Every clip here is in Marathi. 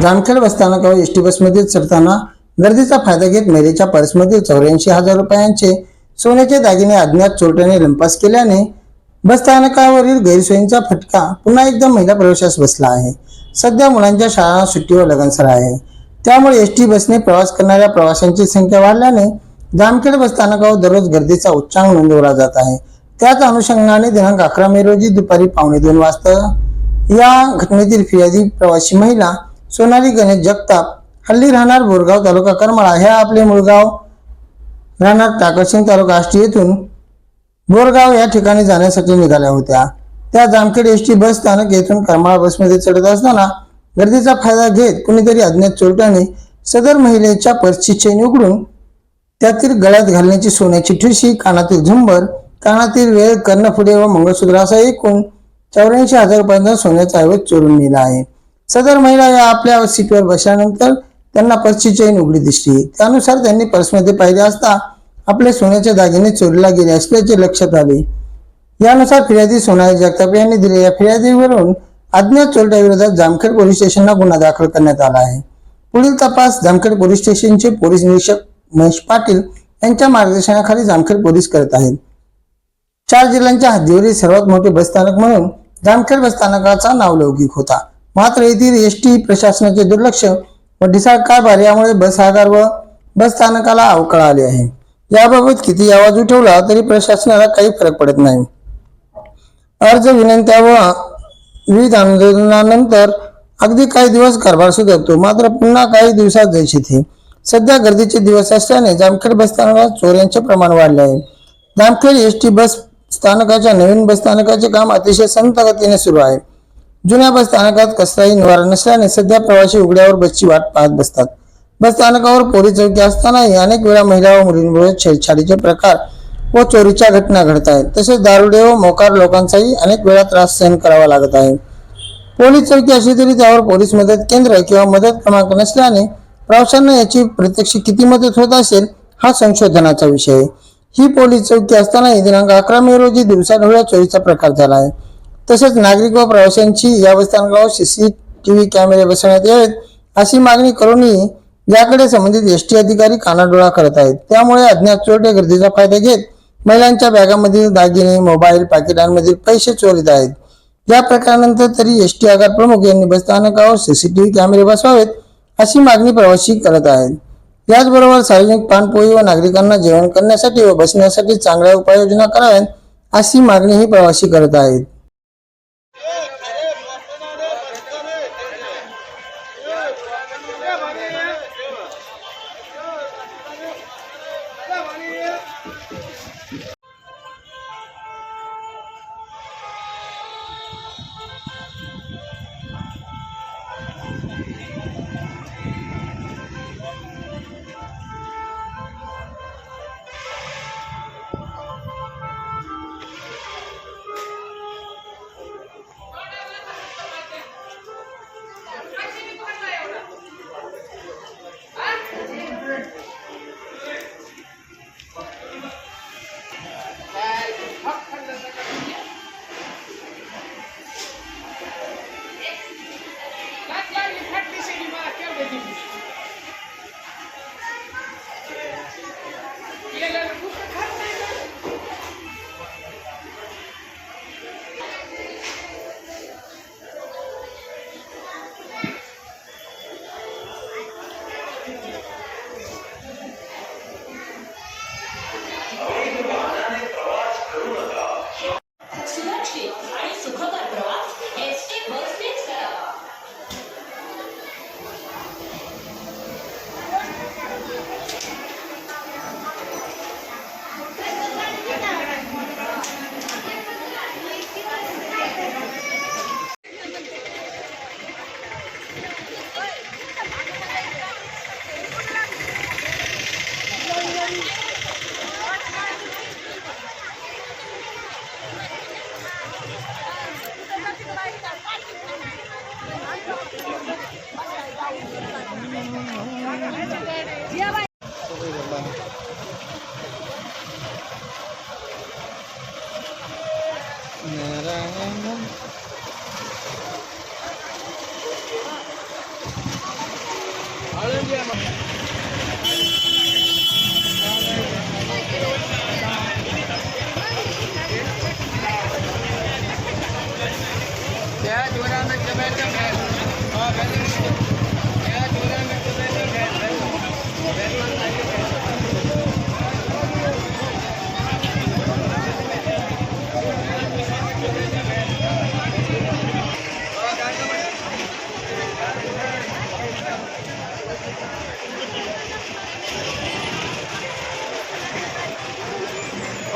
जामखेड बसस्थानकावर एस टी बसमध्ये चढताना गर्दीचा फायदा घेत मेरीच्या पर्समध्ये चौऱ्याऐंशी हजार रुपयांचे सोन्याचे दागिने अज्ञात चोरट्याने लंपास केल्याने बसस्थानकावरील गैरसोयींचा फटका पुन्हा एकदा महिला प्रवेशास बसला आहे. सध्या मुलांच्या शाळा सुट्टीवर लगनसर आहे. त्यामुळे एस टी बसने प्रवास करणाऱ्या प्रवाशांची संख्या वाढल्याने जामखेड बसस्थानकावर दररोज गर्दीचा उच्चांक नोंदवला जात आहे. त्याच अनुषंगाने दिनांक अकरा मे रोजी दुपारी पावणे दोन वाजता या घटनेतील फिर्यादी प्रवासी महिला सोनाली गणेश जगताप हल्ली राहणार बोरगाव तालुका करमाळा ह्या आपले मुळगाव राहणार टाकरसिंग तालुका आष्टी येथून बोरगाव या ठिकाणी जाण्यासाठी निघाल्या होत्या. त्या जामखेड एस टी बस स्थानक येथून करमाळा बसमध्ये चढत असताना गर्दीचा फायदा घेत कुणीतरी अज्ञात चोरट्याने सदर महिलेच्या पर्सची चेन उघडून त्यातील गळ्यात घालण्याची सोन्याची ठुशी कानातील झुंबर कानातील वेळ कर्णफुले व मंगळसूत्र असा एकूण चौऱ्याऐंशी हजार रुपयांचा सोन्याचा ऐवज चोरून नेला आहे. सदर महिला या आपल्या सीटवर बसल्यानंतर त्यांना पर्सची चैन उघडी दिसली. त्यानुसार त्यांनी पर्समध्ये पाहिले असता आपले सोन्याचे दागिने चोरीला गेले असल्याचे लक्षात आले. यानुसार फिर्यादी सोनाली जगताप यांनी दिलेल्या फिर्यादीवरून अज्ञात चोरट्याविरोधात जामखेड पोलीस स्टेशनला गुन्हा दाखल करण्यात आला आहे. पुढील तपास जामखेड पोलीस स्टेशनचे पोलीस निरीक्षक महेश पाटील यांच्या मार्गदर्शनाखाली जामखेड पोलीस करत आहेत. चार जिल्ह्यांच्या हद्दीवरील सर्वात मोठे बसस्थानक म्हणून जामखेड बसस्थानकाचा नावलौकिक होता. मात्र येथील एस टी प्रशासनाचे दुर्लक्ष व ढिसाळ कारभार यामुळे बस आगार व बस स्थानकाला अवकाळ आले आहे. याबाबत किती आवाज उठवला तरी प्रशासनाला काही फरक पडत नाही. अर्ज विनंत्या व विविध आंदोलनानंतर अगदी काही दिवस कारभार सुधारतो. मात्र पुन्हा काही दिवसात जैसे थे सध्या गर्दीचे दिवस असल्याने जामखेड बस स्थानकात चोऱ्यांचे प्रमाण वाढले आहे. जामखेड एस टी बस स्थानकाच्या नवीन बस स्थानकाचे काम अतिशय संत गतीने सुरू आहे. जुन्या बस स्थानकात कसलाही निवारा नसल्याने सध्या प्रवासी उघड्यावर बसची वाट पाहत बसतात. बस स्थानकावर पोलीस चौकी असतानाही अनेक वेळा महिला व मुलींमुळे छेडछाडीचे प्रकार व चोरीच्या घटना घडत आहेत. तसेच दारुडे व मोकार लोकांचाही अनेक वेळा त्रास सहन करावा लागत आहे. पोलीस चौकी असली तरी त्यावर पोलीस मदत केंद्र किंवा मदत क्रमांक नसल्याने प्रवाशांना याची प्रत्यक्ष किती मदत होत असेल हा संशोधनाचा विषय आहे. ही पोलीस चौकी असतानाही दिनांक अकरा मे रोजी दिवसाढवळ्या चोरीचा प्रकार झाला आहे. तसेच नागरिक व प्रवाशांची या बसस्थानकावर सीसीटीव्ही कॅमेरे बसवण्यात यावेत अशी मागणी करूनही याकडे संबंधित एसटी अधिकारी कानाडोळा करत आहेत. त्यामुळे अज्ञात चोरटे गर्दीचा फायदा घेत महिलांच्या बॅगामधील दागिने मोबाईल पाकिटांमधील पैसे चोरीत आहेत. या प्रकारानंतर तरी एसटी आगार प्रमुख यांनी बसस्थानकावर सीसीटीव्ही कॅमेरे बसवावेत अशी मागणी प्रवासी करत आहेत. याचबरोबर सार्वजनिक पाणपोई व नागरिकांना जेवण करण्यासाठी व बसण्यासाठी चांगल्या उपाययोजना कराव्यात अशी मागणीही प्रवासी करत आहेत. Taylor.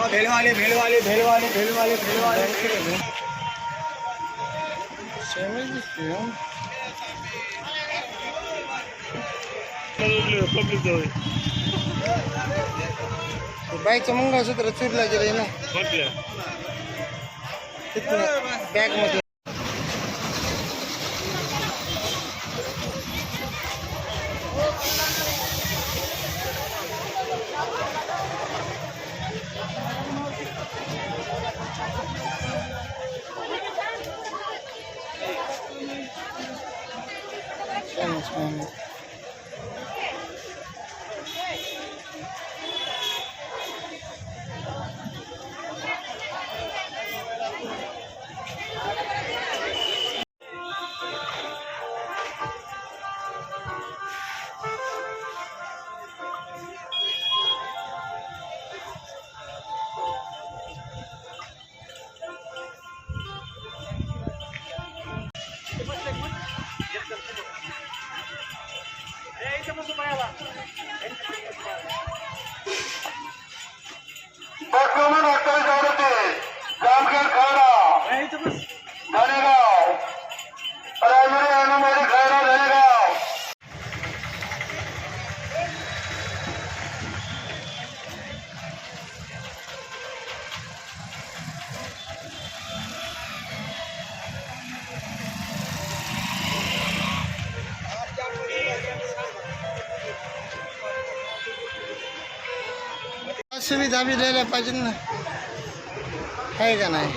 भेल वाले भेल वाले भेल वाले भेल वाले भेल वाले पब्लिक जवळ बाईचं मंगळसूत्र चुरला गेलं ना. बॅगमध्ये सुविधा बी द्यायला पाहिजे ना आहे का नाही